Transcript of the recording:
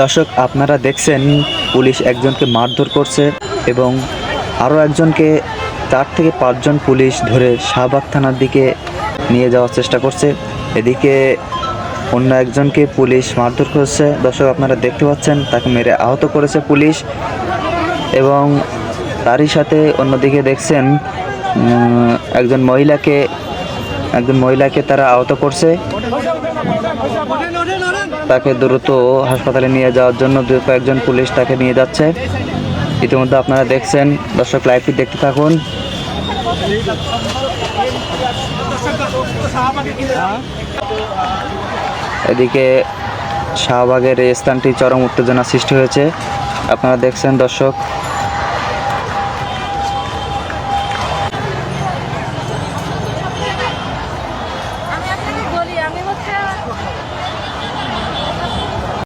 দর্শক, আপনারা দেখছেন পুলিশ একজনকে মারধর করছে এবং আরও একজনকে চার থেকে পাঁচজন পুলিশ ধরে শাহবাগ থানার দিকে নিয়ে যাওয়ার চেষ্টা করছে। এদিকে অন্য একজনকে পুলিশ মারধর করছে। দর্শক, আপনারা দেখতে পাচ্ছেন, তাকে মেরে আহত করেছে পুলিশ এবং তারই সাথে অন্যদিকে দেখছেন একজন মহিলাকে একজন মহিলাকে তারা আহত করছে। তাকে দ্রুত হাসপাতালে নিয়ে যাওয়ার জন্য দু কয়েকজন পুলিশ তাকে নিয়ে যাচ্ছে। ইতিমধ্যে আপনারা দেখছেন, দর্শক লাইভটি দেখতে থাকুন। এদিকে শাহবাগের এই স্থানটি চরম উত্তেজনা সৃষ্টি হয়েছে। আপনারা দেখছেন দর্শক